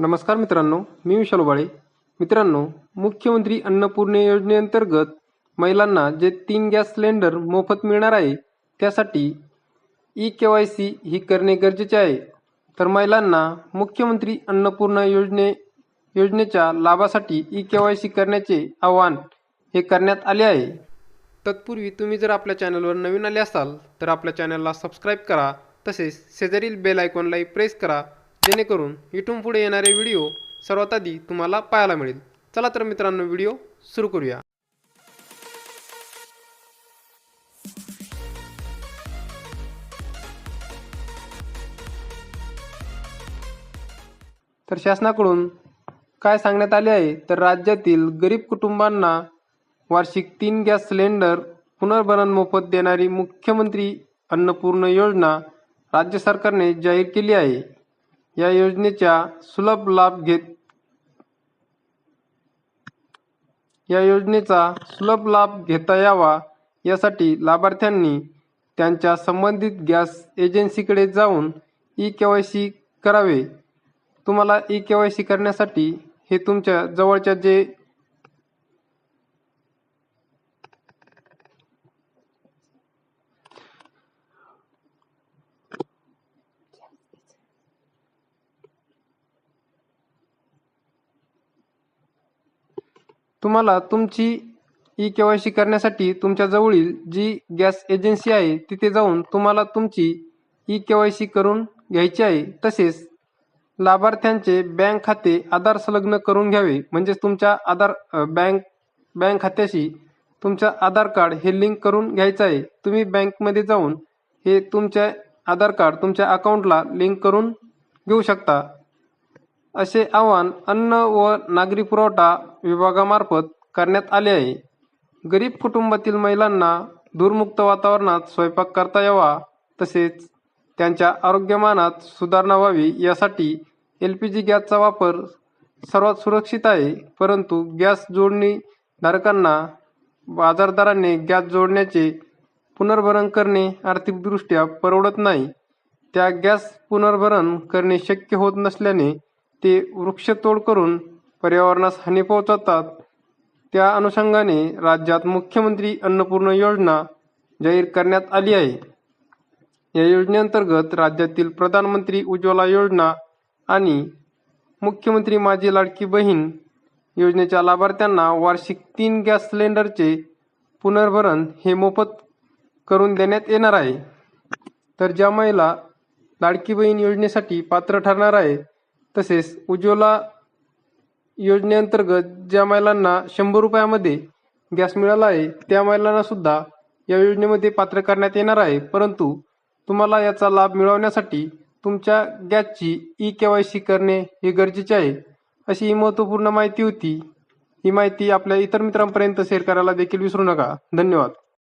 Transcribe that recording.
नमस्कार मित्रांनो मी विशाल बाळे मित्रांनो मुख्यमंत्री अन्नपूर्णे योजनेअंतर्गत महिलांना जे तीन गॅस सिलेंडर मोफत मिळणार आहे त्यासाठी ई के वाय सी ही करणे गरजेचे आहे. तर महिलांना मुख्यमंत्री अन्नपूर्णा योजने योजनेच्या लाभासाठी ई के वाय सी करण्याचे आवाहन हे करण्यात आले आहे. तत्पूर्वी तुम्ही जर आपल्या चॅनलवर नवीन आले असाल तर आपल्या चॅनलला सबस्क्राईब करा तसेच शेजारील बेल आयकॉनलाही प्रेस करा जेणेकरून इथून पुढे येणारे व्हिडिओ सर्वात आधी तुम्हाला पाहायला मिळेल. चला तर मित्रांनो व्हिडिओ सुरू करूया. तर शासनाकडून काय सांगण्यात आले आहे? तर राज्यातील गरीब कुटुंबांना वार्षिक तीन गॅस सिलेंडर पुनर्भरण मोफत देणारी मुख्यमंत्री अन्नपूर्ण योजना राज्य सरकारने जाहीर केली आहे. या योजनेचा सुलभ लाभ घेत या योजनेचा सुलभ लाभ घेता यावा यासाठी लाभार्थ्यांनी त्यांच्या संबंधित गॅस एजन्सीकडे जाऊन ई के वाय सी करावे. तुम्हाला ई के वाय सी करण्यासाठी हे तुमच्या जवळच्या जे तुम्हाला तुमची ई के वाय सी करण्यासाठी तुमच्या जवळील जी गॅस एजन्सी आहे तिथे जाऊन तुम्हाला तुमची ई के वाय सी करून घ्यायची आहे. तसेच लाभार्थ्यांचे बँक खाते आधार संलग्न करून घ्यावे. म्हणजेच तुमच्या आधार बँक बँक खात्याशी तुमचं आधार कार्ड हे लिंक करून घ्यायचं आहे. तुम्ही बँकमध्ये जाऊन हे तुमच्या आधार कार्ड तुमच्या अकाउंटला लिंक करून घेऊ शकता. असे आवाहन अन्न व नागरी पुरवठा विभागामार्फत करण्यात आले आहे. गरीब कुटुंबातील महिलांना दूरमुक्त वातावरणात स्वयंपाक करता यावा तसेच त्यांच्या आरोग्यमानात सुधारणा व्हावी यासाठी एल पी जी गॅसचा वापर सर्वात सुरक्षित आहे. परंतु गॅस जोडणी धारकांना बाजारदाराने गॅस जोडण्याचे पुनर्भरण करणे आर्थिकदृष्ट्या परवडत नाही. त्या गॅस पुनर्भरण करणे शक्य होत नसल्याने ते वृक्षतोड करून पर्यावरणास हानी पोहोचवतात. त्या अनुषंगाने राज्यात मुख्यमंत्री अन्नपूर्ण योजना जाहीर करण्यात आली आहे. या योजनेअंतर्गत राज्यातील प्रधानमंत्री उज्ज्वला योजना आणि मुख्यमंत्री माझी लाडकी बहीण योजनेच्या लाभार्थ्यांना वार्षिक तीन गॅस सिलेंडरचे पुनर्भरण हे मोफत करून देण्यात येणार आहे. तर ज्या महिला लाडकी बहीण योजनेसाठी पात्र ठरणार आहे तसेच उज्ज्वला योजनेअंतर्गत ज्या महिलांना शंभर रुपयामध्ये गॅस मिळाला आहे त्या महिलांना सुद्धा या योजनेमध्ये पात्र करण्यात येणार आहे. परंतु तुम्हाला याचा लाभ मिळवण्यासाठी तुमच्या गॅसची ई के वाय सी करणे हे गरजेचे आहे अशी ही महत्त्वपूर्ण माहिती होती. ही माहिती आपल्या इतर मित्रांपर्यंत शेअर करायला देखील विसरू नका. धन्यवाद.